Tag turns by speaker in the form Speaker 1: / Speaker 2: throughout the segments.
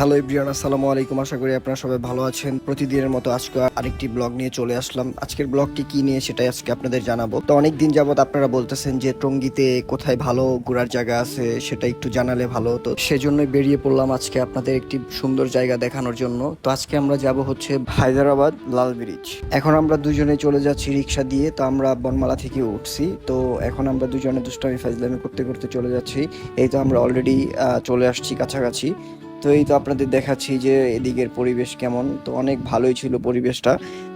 Speaker 1: Hello ইব্রিয়ান আসসালামু আলাইকুম আশা করি আপনারা সবাই ভালো আছেন। প্রতিদিনের মতো আজকে আরেকটি ব্লগ নিয়ে চলে আসলাম। আজকের ব্লগটি কি নিয়ে সেটাই আজকে আপনাদের জানাব। তো অনেক দিন যাবত আপনারা বলতেছেন যে টঙ্গিতে কোথায় ভালো ঘোরার জায়গা আছে, সেটা একটু জানালে ভালো। হতো সেজন্যই বেরিয়ে পড়লাম আজকে আপনাদের একটি সুন্দর জায়গা দেখানোর জন্য। তো আজকে আমরা যাব হচ্ছে হায়দ্রাবাদ লাল ব্রিজ। এখন আমরা দুজনে চলে যাচ্ছি রিক্সা দিয়ে। তো আমরা বনমালা থেকে উঠছি। তো এখন আমরা দুজনে দুষ্টামি ফাজলামি করতে করতে চলে যাচ্ছি। এই তো আমরা অলরেডি চলে আসছি কাছাকাছি। তো এই তো আপনাদের দেখাচ্ছি যে এদিকের পরিবেশ কেমন। তো অনেক ভালোই ছিল পরিবেশটা।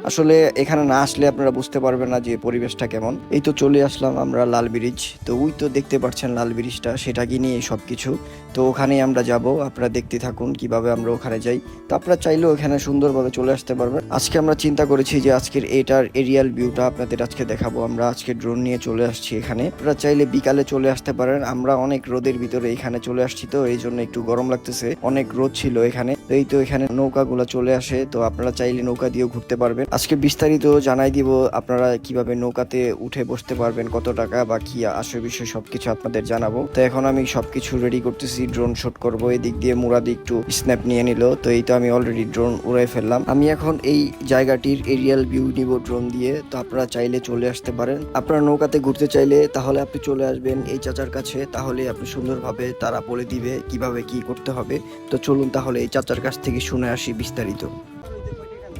Speaker 1: আসলে এখানে না আসলে আপনারা বুঝতে পারবেন না যে পরিবেশটা কেমন। এই তো চলে আসলাম আমরা লাল ব্রিজ। তো ওই তো দেখতে পাচ্ছেন লাল ব্রিজটা, সেটা কি নিয়ে সব কিছু তো ওখানেই আমরা যাব, আপনারা দেখতে থাকুন কীভাবে আমরা ওখানে যাই। তো আপনারা চাইলেও এখানে সুন্দরভাবে চলে আসতে পারবেন। আজকে আমরা চিন্তা করেছি যে আজকের এটার এরিয়াল ভিউটা আপনাদের আজকে দেখাবো। আমরা আজকে ড্রোন নিয়ে চলে আসছি এখানে। আপনারা চাইলে বিকালে চলে আসতে পারেন। আমরা অনেক রোদের ভিতরে এখানে চলে আসছি তো, এই জন্য একটু গরম লাগতেছে। অনেক রোদ ছিল এখানে। এই তো এখানে নৌকাগুলো চলে আসে। তো আপনারা চাইলে নৌকা দিয়েও ঘুরতে পারবেন। আজকে বিস্তারিত জানাই দিব আপনারা কীভাবে নৌকাতে উঠে বসতে পারবেন, কত টাকা বা কি আসে বিষয় সবকিছু আপনাদের জানাব। তো এখন আমি সবকিছু রেডি করতেছি ড্রোন শুট করব, এদিক দিয়ে মুরাদি একটু স্ন্যাপ নিয়ে নিল। তো এই তো আমি অলরেডি ড্রোন উড়াই ফেললাম। আমি এখন এই জায়গাটির এরিয়াল ভিউ নিব ড্রোন দিয়ে। তো আপনারা চাইলে চলে আসতে পারেন। আপনারা নৌকাতে ঘুরতে চাইলে তাহলে আপনি চলে আসবেন এই চাচার কাছে। তাহলে আপনি সুন্দরভাবে তারা বলে দিবে কীভাবে কি করতে হবে। তো চলুন তাহলে এই চাচার কাছ থেকে শুনে আসি বিস্তারিত।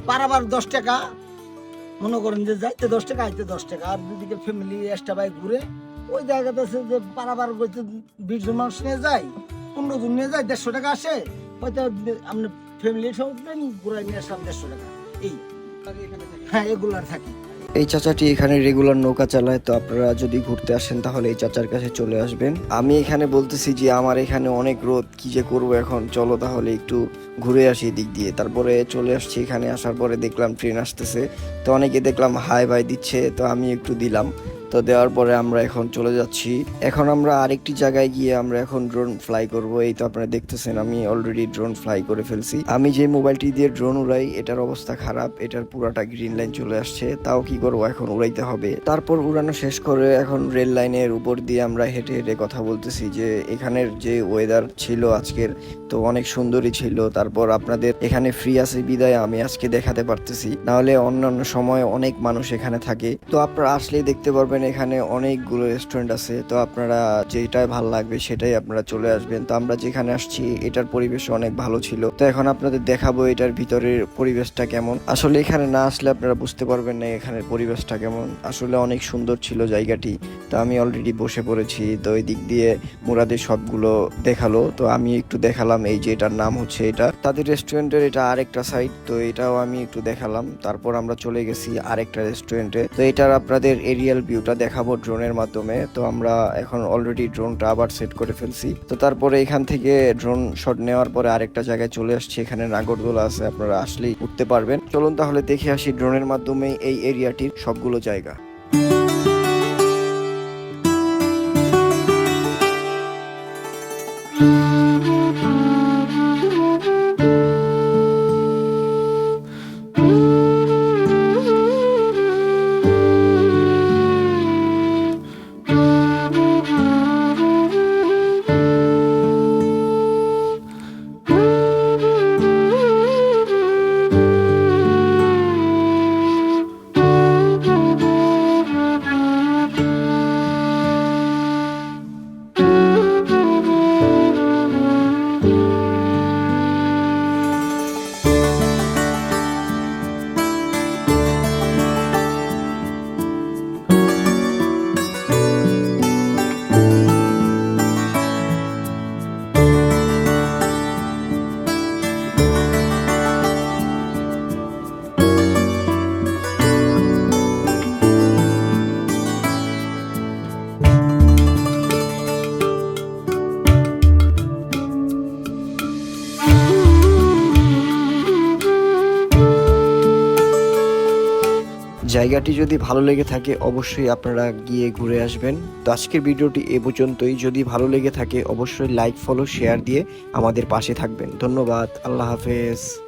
Speaker 2: পারাবার দশ টাকা মনে করেন যে যাইতে দশ টাকা আইতে দশ টাকা আর দুদিকে ফ্যামিলি এক্সট্রা বাইক ঘুরে ওই জায়গাতে আছে যে পারাবার বলতে বিশ জন মানুষ নিয়ে যায় পনেরো জন নিয়ে যায় দেড়শো টাকা আসে হয়তো আপনি ফ্যামিলি সব ঘুরাই নিয়ে আসলাম দেড়শো টাকা। এই হ্যাঁ এগুলার থাকি।
Speaker 1: এই চাচাটি এখানে রেগুলার নৌকা চালায়, তো আপনারা যদি ঘুরতে আসেন তাহলে এই চাচার কাছে চলে আসবেন। আমি এখানে বলতেছি যে আমার এখানে অনেক রোদ, কি যে করব এখন? চলো তাহলে একটু ঘুরে আসি দিক দিয়ে। তারপরে চলে আসছি, এখানে আসার পরে দেখলাম ট্রেন আসতেছে। তো অনেকে দেখলাম হাই বাই দিচ্ছে, তো আমি একটু দিলাম। তো দেওয়ার পরে আমরা এখন চলে যাচ্ছি। এখন আমরা আরেকটি জায়গায় গিয়ে আমরা এখন ড্রোন ফ্লাই করব। এই তো আপনারা দেখতেছেন, আমি অলরেডি ড্রোন ফ্লাই করে ফেলছি। আমি যে মোবাইলটি দিয়ে ড্রোন উড়াই, এটার অবস্থা খারাপ। এটার পুরাটা গ্রিন লাইন চলে আসছে। তাও কি করব, এখন উড়াইতে হবে। তারপর উড়ানো শেষ করে এখন রেল লাইনের উপর দিয়ে আমরা হেঁটে হেঁটে কথা বলতেছি যে, এখানের যে ওয়েদার ছিল আজকের তো অনেক সুন্দরই ছিল। তারপর আপনাদের এখানে ফ্রি আছে, বিদায়। আমি আজকে দেখাতে পারতেছি। নাহলে অন্যান্য সময় অনেক মানুষ এখানে থাকে। তো আপনারা আসলেই দেখতে পারবেন এখানে অনেকগুলো রেস্টুরেন্ট আছে, তো আপনারা যেটাই ভালো লাগবে সেটাই আপনারা চলে আসবেন। তো আমরা যেখানে আসছি, এটার পরিবেশ অনেক ভালো ছিল। তো এখন আপনাদের দেখাবো এটার ভিতরের পরিবেশটা কেমন। আসলে এখানে না আসলে আপনারা বুঝতে পারবেন না এখানের পরিবেশটা কেমন। আসলে অনেক সুন্দর ছিল জায়গাটি। তো আমি অলরেডি বসে পড়েছি, তো এই দিক দিয়ে মুরাদের সবগুলো দেখাল। তো আমি একটু দেখালাম এই যে এটার নাম হচ্ছে এটা। তাদের রেস্টুরেন্টের এটা আরেকটা সাইড তো এটাও আমি একটু দেখালাম। তারপর আমরা চলে গেছি আরেকটা রেস্টুরেন্টে তো এটার আপনাদের এরিয়াল ভিউটা দেখাবো ড্রোনের মাধ্যমে। তো আমরা এখন অলরেডি ড্রোনটা আবার সেট করে ফেলছি। তো তারপরে এখান থেকে ড্রোন শট নেওয়ার পরে আরেকটা জায়গায় চলে আসছি। এখানে নাগরদোলা আছে, আপনারা আসলেই উঠতে পারবেন। চলুন তাহলে দেখে আসি ড্রোনের মাধ্যমে এই এরিয়াটির সবগুলো জায়গা। জায়গাটি যদি ভালো লেগে থাকে, অবশ্যই আপনারা গিয়ে ঘুরে আসবেন। তো আজকের ভিডিওটি এ পর্যন্তই। যদি ভালো লেগে থাকে, অবশ্যই লাইক ফলো শেয়ার দিয়ে আমাদের পাশে থাকবেন। ধন্যবাদ। আল্লাহ হাফেজ।